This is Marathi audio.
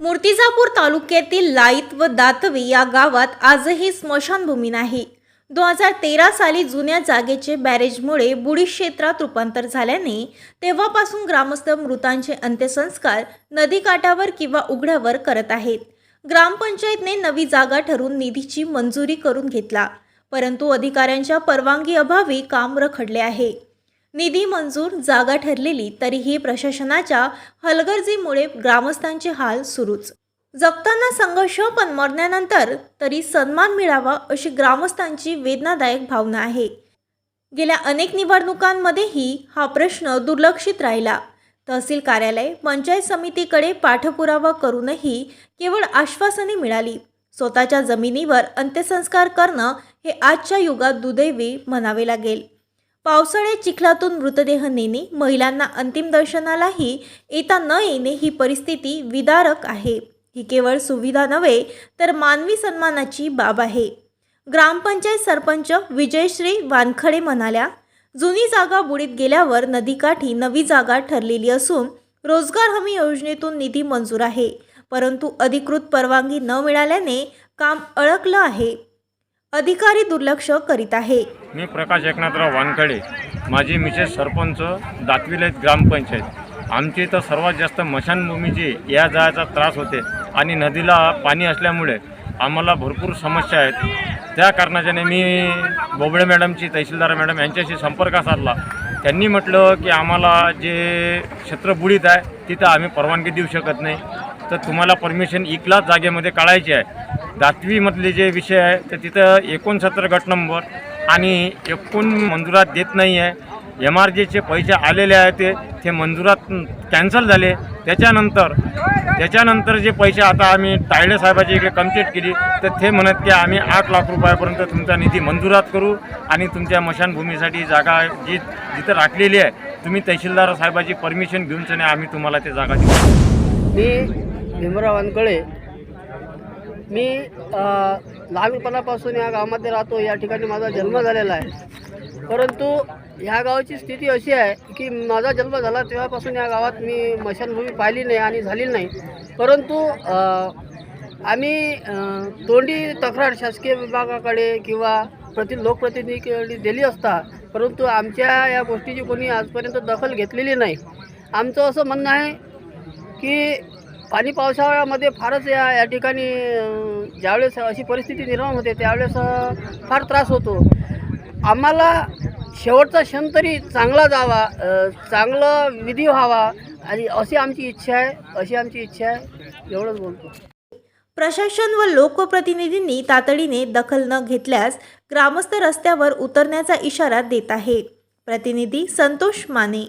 मूर्तिजापूर तालुक्यातील लाईत व दातवी या गावात आजही स्मशानभूमी नाही. दोन हजार तेरा साली जुन्या जागेचे बॅरेजमुळे बुडी क्षेत्रात रूपांतर झाल्याने तेव्हापासून ग्रामस्थ मृतांचे अंत्यसंस्कार नदीकाठावर किंवा उघड्यावर करत आहेत. ग्रामपंचायतने नवी जागा ठरून निधीची मंजुरी करून घेतला परंतु अधिकाऱ्यांच्या परवानगी अभावी काम रखडले आहे. निधी मंजूर जागा ठरलेली तरीही प्रशासनाच्या हलगर्जीमुळे ग्रामस्थांचे हाल सुरूच. जगताना संघर्ष पण मरण्यानंतर तरी सन्मान मिळावा अशी ग्रामस्थांची वेदनादायक भावना आहे. गेल्या अनेक निवडणुकांमध्येही हा प्रश्न दुर्लक्षित राहिला. तहसील कार्यालय पंचायत समितीकडे पाठपुरावा करूनही केवळ आश्वासने मिळाली. स्वतःच्या जमिनीवर अंत्यसंस्कार करणं हे आजच्या युगात दुदैवी म्हणावे लागेल. पावसाळ्यात चिखलातून मृतदेह नेणे महिलांना अंतिम दर्शनालाही येता न येणे ही परिस्थिती विदारक आहे. ही केवळ सुविधा नव्हे तर मानवी सन्मानाची बाब आहे. ग्रामपंचायत सरपंच विजयश्री वानखडे म्हणाल्या जुनी जागा बुडीत गेल्यावर नदीकाठी नवी जागा ठरलेली असून रोजगार हमी योजनेतून निधी मंजूर आहे. परंतु अधिकृत परवानगी न मिळाल्याने काम अडकलं आहे. अधिकारी दुर्लक्ष करीत आहे. मी प्रकाश एकनाथराव वानखडे. माझी मिसेस सरपंच दातविले ग्रामपंचायत. आमच्या इथं सर्वात जास्त मशानभूमीची या जायचा त्रास होते आणि नदीला पाणी असल्यामुळे आम्हाला भरपूर समस्या आहेत. त्या कारणाच्याने मी बोबडे मॅडमची तहसीलदार मॅडम यांच्याशी संपर्क साधला. त्यांनी म्हटलं की आम्हाला जे क्षेत्र बुडीत आहे तिथं आम्ही परवानगी देऊ शकत नाही. तर तुम्हाला परमिशन इकलाच जागेमध्ये काढायची आहे. दातवीमधले जे विषय आहे तर तिथं एकोणसत्तर गट नंबर आणि एकूण मंजुरात देत नाही आहे एम आर जेचे पैसे आलेले आहे ते ते मंजुरात कॅन्सल झाले. त्याच्यानंतर त्याच्यानंतर जे पैसे आता आम्ही तायडे साहेबाच्या इकडे कंप्लीट केली तर ते म्हणत की आम्ही आठ लाख रुपयापर्यंत तुमचा निधी मंजुरात करू आणि तुमच्या मशानभूमीसाठी जागा जी जिथं राखलेली आहे तुम्ही तहसीलदार साहेबाची परमिशन घेऊनच नाही आम्ही तुम्हाला ते जागा देऊ. मी भीमराव वानकळे मी लहानपणापासून या गावामध्ये राहतो. या ठिकाणी माझा जन्म झालेला आहे. परंतु ह्या गावाची स्थिती अशी आहे की माझा जन्म झाला तेव्हापासून या गावात मी मशानभूमी पाहिली नाही आणि झालेली नाही. परंतु आम्ही तोंडी तक्रार शासकीय विभागाकडे किंवा प्रति लोकप्रतिनिधीकडे दिली असता परंतु आमच्या या गोष्टीची कोणी आजपर्यंत दखल घेतलेली नाही. आमचं असं म्हणणं आहे की पाणी पावसाळ्यामध्ये फारच या या ठिकाणी ज्यावेळेस अशी परिस्थिती निर्माण होते त्यावेळेस फार त्रास होतो. आम्हाला शेवटचा क्षण तरी चांगला जावा चांगलं विधी व्हावा आणि अशी आमची इच्छा आहे अशी आमची इच्छा आहे एवढंच बोलतो. प्रशासन व लोकप्रतिनिधींनी तातडीने दखल न घेतल्यास ग्रामस्थ रस्त्यावर उतरण्याचा इशारा देत आहे प्रतिनिधी संतोष माने.